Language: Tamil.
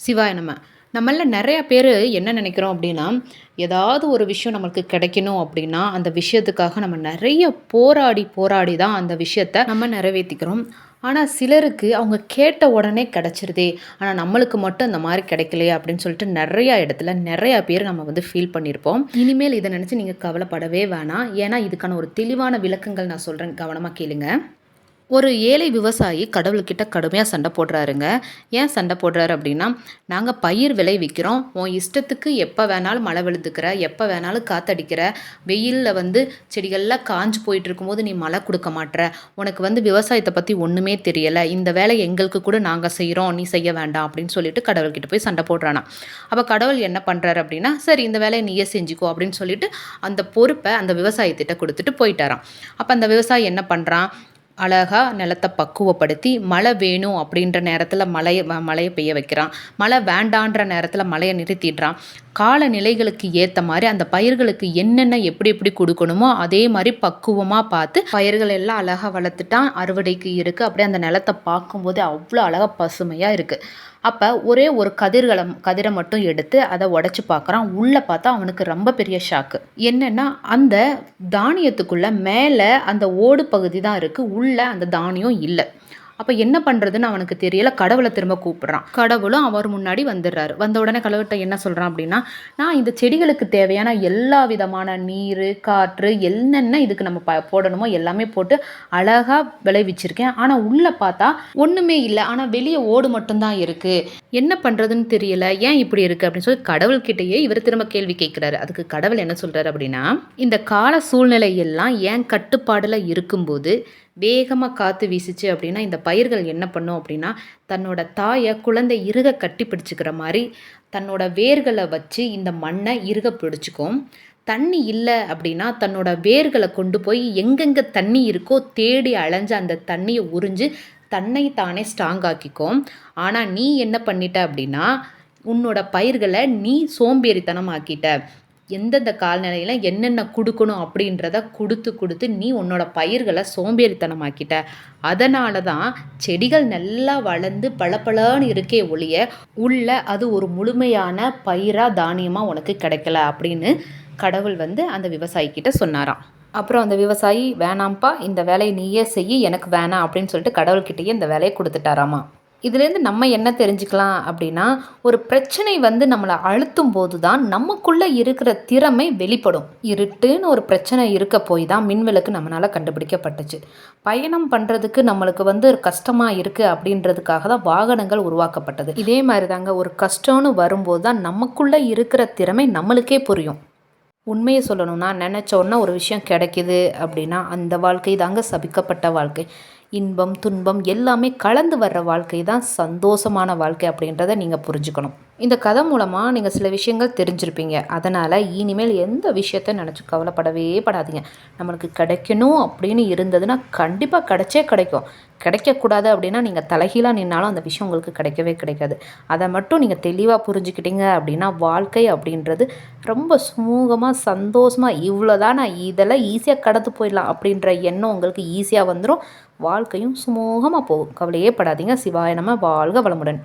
சிவாய நம்ம நம்மள நிறைய பேர் என்ன நினைக்கிறோம் அப்படின்னா ஏதாவது ஒரு விஷயம் நம்மளுக்கு கிடைக்கணும் அப்படின்னா அந்த விஷயத்துக்காக நம்ம நிறைய போராடி போராடி தான் அந்த விஷயத்த நம்ம நிறைவேற்றிக்கிறோம் ஆனால் சிலருக்கு அவங்க கேட்ட உடனே கிடச்சிருதே. ஆனால் நம்மளுக்கு மட்டும் அந்த மாதிரி கிடைக்கலையே அப்படின்னு சொல்லிட்டு நிறையா இடத்துல நிறையா பேர் நம்ம வந்து ஃபீல் பண்ணியிருப்போம் இனிமேல் இதை நினச்சி நீங்கள் கவலைப்படவே வேணாம். ஏன்னா இதுக்கான ஒரு தெளிவான விளக்கங்கள் நான் சொல்கிறேன் கவனமாக கேளுங்க. ஒரு ஏழை விவசாயி கடவுள்கிட்ட கடுமையாக சண்டை போடுறாருங்க. ஏன் சண்டை போடுறாரு அப்படின்னா நாங்கள் பயிர் விளைவிக்கிறோம். உன் இஷ்டத்துக்கு எப்போ வேணாலும் மழை வெளுத்துக்கிற எப்போ வேணாலும் காத்தடிக்கிற வெயிலில் வந்து செடிகள்லாம் காஞ்சு போயிட்டு இருக்கும்போது நீ மழை கொடுக்க மாட்டுற உனக்கு வந்து விவசாயத்தை பற்றி ஒன்றுமே தெரியலை. இந்த வேலை எங்களுக்கு கூட நாங்கள் செய்கிறோம் நீ செய்ய வேண்டாம் அப்படின்னு சொல்லிட்டு கடவுள்கிட்ட போய் சண்டை போடுறானா. அப்போ கடவுள் என்ன பண்ணுறாரு அப்படின்னா சரி இந்த வேலையை நீயே செஞ்சுக்கோ அப்படின்னு சொல்லிட்டு அந்த பொறுப்பை அந்த விவசாயத்திட்ட கொடுத்துட்டு போயிட்டாராம். அப்போ அந்த விவசாயி என்ன பண்ணுறான் அழகாக நிலத்தை பக்குவப்படுத்தி மழை வேணும் அப்படின்ற நேரத்தில் மழையை மழையை பெய்ய வைக்கிறான். மழை வேண்டான்ற நேரத்தில் மழையை நிறுத்திடுறான். காலநிலைகளுக்கு ஏற்ற மாதிரி அந்த பயிர்களுக்கு என்னென்ன எப்படி எப்படி கொடுக்கணுமோ அதே மாதிரி பக்குவமாக பார்த்து பயிர்கள் எல்லாம் அழகாக வளர்த்துட்டான் அறுவடைக்கு இருக்குது அப்படியே அந்த நிலத்தை பார்க்கும்போது அவ்வளோ அழகாக பசுமையாக இருக்குது அப்போ ஒரே ஒரு கதிர்களை கதிரை மட்டும் எடுத்து அதை உடச்சி பார்க்குறான். உள்ளே பார்த்தா அவனுக்கு ரொம்ப பெரிய ஷாக்கு என்னென்னா அந்த தானியத்துக்குள்ளே மேலே அந்த ஓடு பகுதி தான் இருக்குது உள்ளே அந்த தானியம் இல்லை. அப்போ என்ன பண்ணுறதுன்னு அவனுக்கு தெரியல. கடவுளை திரும்ப கூப்பிட்றான். கடவுளும் அவர் முன்னாடி வந்துடுறாரு. வந்த உடனே கடவுள்கிட்ட என்ன சொல்கிறான் அப்படின்னா நான் இந்த செடிகளுக்கு தேவையான எல்லா விதமான நீர் காற்று என்னென்ன இதுக்கு நம்ம ப போடணுமோ எல்லாமே போட்டு அழகாக விளைவிச்சிருக்கேன். ஆனால் உள்ளே பார்த்தா ஒன்றுமே இல்லை. ஆனால் வெளியே ஓடு மட்டும்தான் இருக்குது என்ன பண்ணுறதுன்னு தெரியல. ஏன் இப்படி இருக்குது அப்படின்னு சொல்லி கடவுள்கிட்டயே இவர் திரும்ப கேள்வி கேட்குறாரு அதுக்கு கடவுள் என்ன சொல்கிறாரு அப்படின்னா இந்த கால சூழ்நிலை எல்லாம் ஏன் கட்டுப்பாடில் இருக்கும்போது வேகமாக காற்று வீசிச்சு அப்படின்னா இந்த பயிர்கள் என்ன பண்ணும் அப்படின்னா தன்னோட தாயை குழந்தை இறுக கட்டி பிடிச்சிக்கிற மாதிரி தன்னோட வேர்களை வச்சு இந்த மண்ணை இறுக பிடிச்சிக்கும். தண்ணி இல்லை அப்படின்னா தன்னோட வேர்களை கொண்டு போய் எங்கெங்கே தண்ணி இருக்கோ தேடி அலைஞ்சு அந்த தண்ணியை உறிஞ்சு தன்னை தானே ஸ்ட்ராங் ஆக்கிக்கும். ஆனால் நீ என்ன பண்ணிட்ட அப்படின்னா உன்னோட பயிர்களை நீ சோம்பேறித்தனமாக்கிட்ட. எந்தெந்த கால்நிலையில் என்னென்ன கொடுக்கணும் அப்படின்றத கொடுத்து கொடுத்து நீ உன்னோட பயிர்களை சோம்பேறித்தனமாக்கிட்ட. அதனால தான் செடிகள் நல்லா வளர்ந்து பளபளன்னு இருக்கே ஒழிய உள்ள அது ஒரு முழுமையான பயிராக தானியமாக உனக்கு கிடைக்கல அப்படின்னு கடவுள் வந்து அந்த விவசாயிக்கிட்ட சொன்னாராம். அப்புறம் அந்த விவசாயி வேணாம்ப்பா இந்த வேலையை நீயே செய்ய எனக்கு வேணாம் அப்படின்னு சொல்லிட்டு கடவுள்கிட்டயே இந்த வேலையை கொடுத்துட்டாராமா. இதுலேருந்து நம்ம என்ன தெரிஞ்சுக்கலாம் அப்படின்னா ஒரு பிரச்சனை வந்து நம்மளை அழுத்தும் போது தான் நமக்குள்ளே இருக்கிற திறமை வெளிப்படும். இருட்டுன்னு ஒரு பிரச்சனை இருக்க போய் தான் மின்விளக்கு நம்மளால் கண்டுபிடிக்கப்பட்டுச்சு. பயணம் பண்ணுறதுக்கு நம்மளுக்கு வந்து ஒரு கஷ்டமாக இருக்குது அப்படின்றதுக்காக தான் வாகனங்கள் உருவாக்கப்பட்டது. இதே மாதிரி தாங்க ஒரு கஷ்டம்னு வரும்போது தான் நமக்குள்ளே இருக்கிற திறமை நம்மளுக்கே புரியும். உண்மையை சொல்லணும்னா நினச்சோன்னா ஒரு விஷயம் கிடைக்கிது அப்படின்னா அந்த வாழ்க்கை தாங்க சபிக்கப்பட்ட வாழ்க்கை. இன்பம் துன்பம் எல்லாமே கலந்து வர்ற வாழ்க்கை தான் சந்தோஷமான வாழ்க்கை அப்படின்றத நீங்கள் புரிஞ்சுக்கணும். இந்த கதை மூலமாக நீங்கள் சில விஷயங்கள் தெரிஞ்சிருப்பீங்க. அதனால் இனிமேல் எந்த விஷயத்த நினச்சி கவலைப்படவே படாதீங்க. நம்மளுக்கு கிடைக்கணும் அப்படின்னு இருந்ததுன்னா கண்டிப்பாக கிடைச்சே கிடைக்கும். கிடைக்கக்கூடாது அப்படின்னா நீங்கள் தலைகீழாக நின்னாலும் அந்த விஷயம் உங்களுக்கு கிடைக்கவே கிடைக்காது. அதை மட்டும் நீங்கள் தெளிவாக புரிஞ்சுக்கிட்டீங்க அப்படின்னா வாழ்க்கை அப்படின்றது ரொம்ப சுமூகமாக சந்தோஷமாக இவ்வளோ தான் நான் இதெல்லாம் ஈஸியாக கடந்து போயிடலாம் அப்படின்ற எண்ணம் உங்களுக்கு ஈஸியாக வந்துடும் வாழ்க்கையும் சுமூகமாக போகும். கவலையே படாதீங்க. சிவாய நம்ம வாழ்க வளமுடன்.